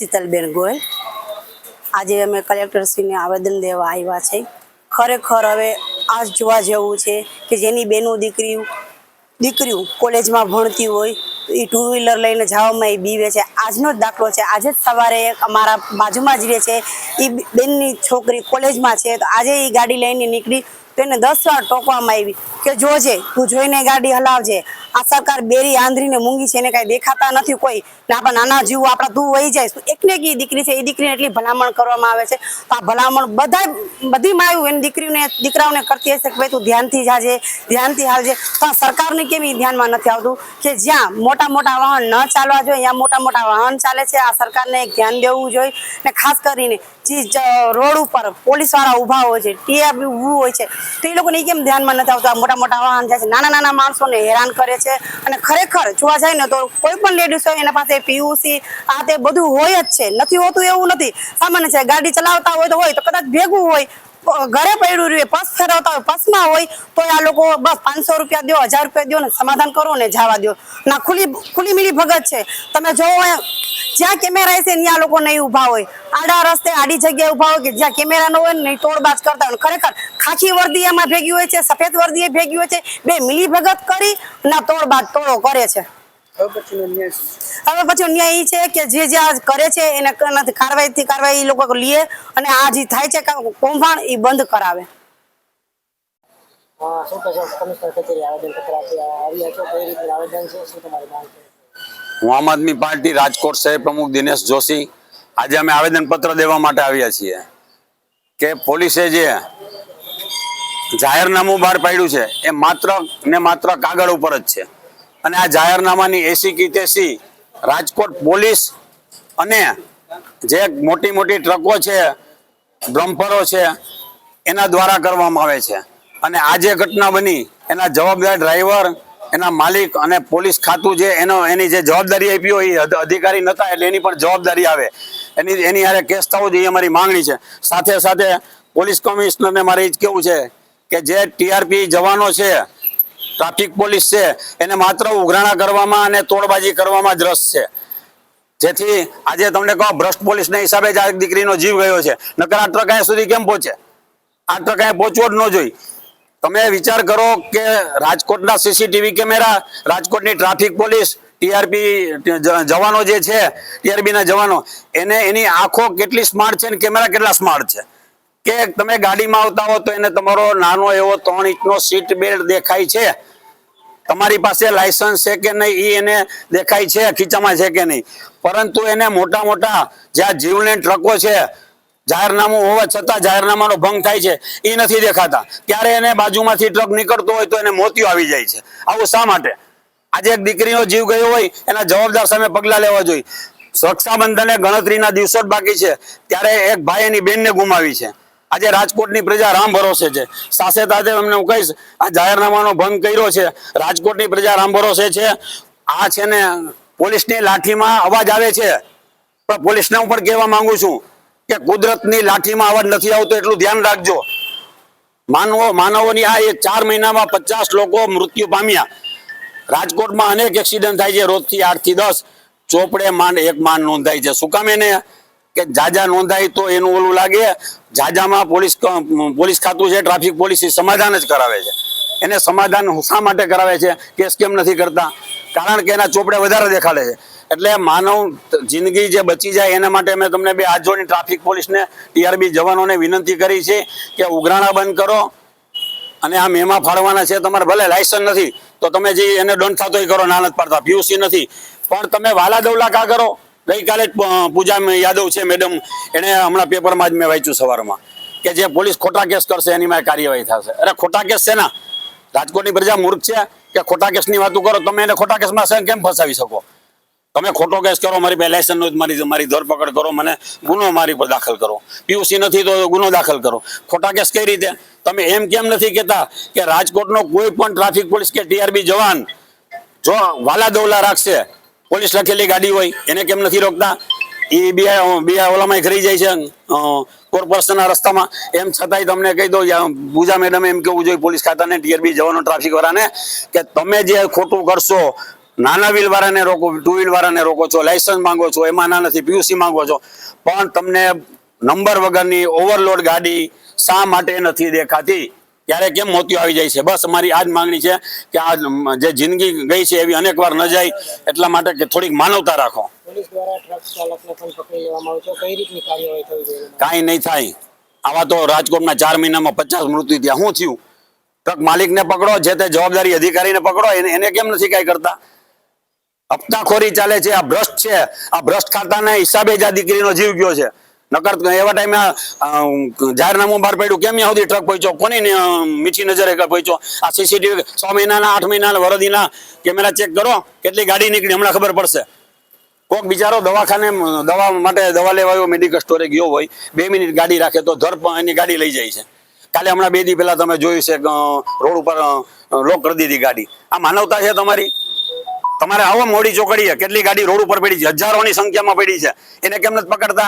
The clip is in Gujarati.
શીતલબેન ગોયલ. આજે અમે કલેક્ટરશ્રીને આવેદન દેવા આવ્યા છે. ખરેખર હવે આ જોવા જેવું છે કે જેની બેનો દીકરીઓ દીકરીઓ કોલેજમાં ભણતી હોય, એ ટુ વ્હીલર લઈને જવામાં એ બીવે છે. આજનો જ દાખલો છે. આજે જ સવારે અમારા બાજુમાં જ રહે છે. એ બેનની છોકરી કોલેજમાં છે. તો આજે એ ગાડી લઈને નીકળી, તો એને દસ વાર ટોકવામાં આવી કે જોજે તું જોઈને ગાડી હલાવજે. આ સરકાર બેરી આંધરીને મૂંગી છે એને કાંઈ દેખાતા નથી કોઈ. ને આપણા નાના જીવો, આપણા તું વહી જાય. એકને એક દીકરી છે? એ દીકરીને એટલી ભલામણ કરવામાં આવે છે. તો આ ભલામણ બધા બધી માયું એની દીકરીઓને દીકરાઓને કરતી હશે કે ભાઈ તું ધ્યાનથી જાજે, ધ્યાનથી હાલજે. આ સરકારને કેમ એ ધ્યાનમાં નથી આવતું? કે જ્યાં મોટા મોટા વાહન ન ચાલવા જોઈએ, ત્યાં મોટા મોટા વાહન ચાલે છે. આ સરકારને ધ્યાન દેવું જોઈએ. ને ખાસ કરીને જે રોડ ઉપર પોલીસવાળા ઊભા હોય છે ટીઆર ઊભું હોય છે, તો એ લોકોને કેમ ધ્યાનમાં નથી આવતું? આ મોટા મોટા વાહન જાય છે. નાના નાના માણસોને હેરાન કરે છે. અને ખરેખર જોવા જાય ને તો કોઈ પણ લેડીઝ હોય, એના પાસે પીયુસી આ તે બધું હોય જ છે. નથી હોતું એવું નથી. સામાન્ય છે, ગાડી ચલાવતા હોય તો હોય, તો કદાચ ભેગું હોય ઘરે પડ્યું રહ્યું પસ ફેરવતા હોય પસમાં હોય, તો આ લોકો બસ પાંચસો રૂપિયા દો, હજાર રૂપિયા દો ને સમાધાન કરો ને જવા દો. ના ખુલ્લી ખુલ્લી મિલી ભગત છે. તમે જો જ્યાં કેમેરા ને ત્યાં લોકો નહીં ઊભા હોય. આડા રસ્તે, આડી જગ્યાએ ઊભા હોય કે જ્યાં કેમેરા ન હોય ને નહીં તોડબાજ કરતા હોય. ખરેખર, ખાખી વર્દી એમાં ભેગી હોય છે, સફેદ વર્દી એ ભેગી હોય છે. બે મિલી ભગત કરી ના તોડબાજ, તોડો, કરે છે. હવે પછી ન્યાય છે? કે જે જે આ કરે છે એને કાર્યવાહીથી કાર્યવાહી લોકો લે અને આ જે થાય છે કૌભાંડ એ બંધ કરાવે. હું આમ આદમી પાર્ટી રાજકોટ શહેર પ્રમુખ દિનેશ જોશી આજે અમે આવેદન પત્ર દેવા માટે આવ્યા છીએ કે પોલીસે જે જાહેરનામું બહાર પાડ્યું છે એ માત્ર ને માત્ર કાગળ ઉપર જ છે. અને આ જાહેરનામાની એસી કી તેસી રાજકોટ પોલીસ અને જે મોટી મોટી ટ્રકો છે ડમ્પરો છે, એના દ્વારા કરવામાં આવે છે. અને આ જે ઘટના બની, એના જવાબદાર ડ્રાઈવર, એના માલિક અને પોલીસ ખાતું જે એનો, એની જે જવાબદારી આપી હોય, એ અધ- અધિકારી નતા, એટલે એની પણ જવાબદારી આવે. એની એની હારે કેસ થવો જોઈએ, એ અમારી માંગણી છે. સાથે સાથે પોલીસ કમિશનરને મારે એ જ કેવું છે કે જે ટીઆરપી જવાનો છે ટ્રાફિક પોલીસ છે, એને માત્ર ઉઘરાણા કરવામાં અને તોડબાજી કરવામાં જ રસ છે. જેથી આજે તમને કહો, ભ્રષ્ટ પોલીસના હિસાબે જ આ દીકરીનો જીવ ગયો છે. નકર આ ટ્રક અહીંયા સુધી કેમ પહોંચે? આ ટ્રક અહીંયા પહોંચવો જ ન જોઈ તમે વિચાર કરો કે રાજકોટના સીસીટીવી કેમેરા, રાજકોટની ટ્રાફિક પોલીસ, ટીઆરપી જવાનો જે છે ટીઆરપીના જવાનો, એને એની આંખો કેટલી સ્માર્ટ છે અને કેમેરા કેટલા સ્માર્ટ છે? કે તમે ગાડીમાં આવતા હો તો એને તમારો નાનો એવો ત્રણ ઇંચનો સીટ બેલ્ટ દેખાય છે તમારી પાસે લાયસન્સ છે કે નહીં એ એને દેખાય છે, ખીચામાં છે કે નહીં. પરંતુ એને મોટા મોટા જ્યાં જીવલેણ ટ્રકો છે, જાહેરનામું હોવા છતાં જાહેરનામાનો ભંગ થાય છે એ નથી દેખાતા. ત્યારે એને બાજુમાંથી ટ્રક નીકળતો હોય તો એને મોતિયો આવી જાય છે. આવું શા માટે? આજે એક દીકરીનો જીવ ગયો હોય, એના જવાબદાર સામે પગલાં લેવા જોઈએ. રક્ષાબંધને ગણતરીના દિવસો જ બાકી છે. ત્યારે એક ભાઈ એની બેનને ગુમાવી છે. આજે રાજકોટની પ્રજા રામ ભરોસે છે. સાથે સાથે અમને હું કહીશ, આ જાહેરનામાનો ભંગ કર્યો છે. રાજકોટની પ્રજા રામ ભરોસે છે. આ છે ને પોલીસની લાઠીમાં અવાજ આવે છે. પણ પોલીસને હું પણ કહેવા માંગુ છું કે કુદરતની લાઠીમાં અવાજ નથી આવતો એટલું ધ્યાન રાખજો. માનવો, માનવોની આ એક ચાર મહિનામાં પચાસ લોકો મૃત્યુ પામ્યા. રાજકોટમાં અનેક એક્સિડન્ટ થાય છે. રોજથી આઠથી દસ ચોપડે માંડ, એક માંડ નોંધાય છે. શું કામ એને કે જાજા નોંધાય તો એનું ઓલું લાગે. જાજામાં પોલીસ પોલીસ ખાતું છે, ટ્રાફિક પોલીસ સમાધાન જ કરાવે છે. એને સમાધાન શા માટે કરાવે છે? કેસ કેમ નથી કરતા? કારણ કે એના ચોપડે વધારે દેખાડે છે. એટલે માનવ જિંદગી જે બચી જાય એના માટે મેં તમને બે જોડીને ટ્રાફિક પોલીસને, ટીઆરબી જવાનોને વિનંતી કરી છે કે ઉઘરાણા બંધ કરો. અને આ મેમાં ફાળવાના છે, તમારે ભલે લાયસન્સ નથી, તો તમે જે એને દંડ થતો કરો નાનત પાડતા પીયુસી નથી. પણ તમે વાલા દવલા કા કરો? ગઈકાલે જ પૂજા યાદવ છે મેડમ એને હમણાં પેપરમાં જ મેં વાંચ્યું સવારમાં કે જે પોલીસ ખોટા કેસ કરશે એની માં કાર્યવાહી થશે. અરે, ખોટા કેસ છે ના? રાજકોટની પ્રજા મૂર્ખ છે કે ખોટા કેસની વાતો કરો, તમે એને ખોટા કેસમાં કેમ ફસાવી શકો? તમે ખોટો કેસ કરો, મારી પાસે લાયસન્સ નથી મારી મારી ધરપકડ કરો, મને ગુનો મારી પર દાખલ કરો. પીયુસી નથી તો ગુનો દાખલ કરો. ખોટા કેસ કઈ રીતે? તમે એમ કેમ નથી કહેતા કે રાજકોટનો કોઈ પણ ટ્રાફિક પોલીસ કે ટીઆરબી જવાન જો વાલા દવલા રાખશે પોલીસ લખેલી ગાડી હોય, એને કેમ નથી રોકતા? એ બે બે ઓલામાં ખરી જાય છે. કોર્પોરેશનના રસ્તામાં. એમ છતાંય તમને કહી દો યા પૂજા મેડમ એમ કેવું જોઈએ પોલીસ ખાતાને, ટીઆરબી જવાનો ટ્રાફિક વાળાને, કે તમે જે ખોટું કરશો, નાના વ્હીલ વાળાને રોકો ટુ વ્હીલ વાળાને રોકો છો લાયસન્સ માંગો છો, એમાં ના નથી પીયુસી માંગો છો. પણ તમને નંબર વગરની ઓવરલોડ ગાડી શા માટે નથી દેખાતી? ત્યારે કેમ મોતિયો આવી જાય છે? બસ અમારી આ જ માંગણી છે કે આ જે જિંદગી ગઈ છે એવી અનેક વાર ન જાય એટલા માટે કે થોડીક માનવતા રાખો. પકડી કઈ નહીં થાય. આવા તો રાજકોટના ચાર મહિનામાં પચાસ મૃત્યુ ત્યાં શું થયું? ટ્રક માલિકને પકડો જે તે જવાબદારી અધિકારીને પકડો એને એને કેમ નથી કાંઈ કરતા? હપ્તાખોરી ચાલે છે આ ભ્રષ્ટ છે. આ ભ્રષ્ટ ખાતાના હિસાબે જ આ દીકરીનો જીવ ગયો છે. નકર એવા ટાઈમે જાહેરનામું બહાર પડ્યું. કેમ સુધી ટ્રક પહોંચ્યો? કોની મીઠી નજરે પહોંચ્યો? આ સીસીટીવી છ મહિનાના, આઠ મહિનાના, વરદીના કેમેરા ચેક કરો, કેટલી ગાડી નીકળી, હમણાં ખબર પડશે. કોક બિચારો દવાખાને દવા માટે દવા લેવા આવ્યો મેડિકલ સ્ટોરે ગયો હોય, બે મિનિટ ગાડી રાખે તો ધર એની ગાડી લઈ જાય છે. કાલે હમણાં બે દી પહેલા તમે જોયું છે રોડ ઉપર લોક કરી દીધી ગાડી. આ માનવતા છે તમારી? તમારે આવો મોડી ચોકડીએ કેટલી ગાડી રોડ ઉપર પડી છે? હજારોની સંખ્યામાં પડી છે. એને કેમ નથી પકડતા?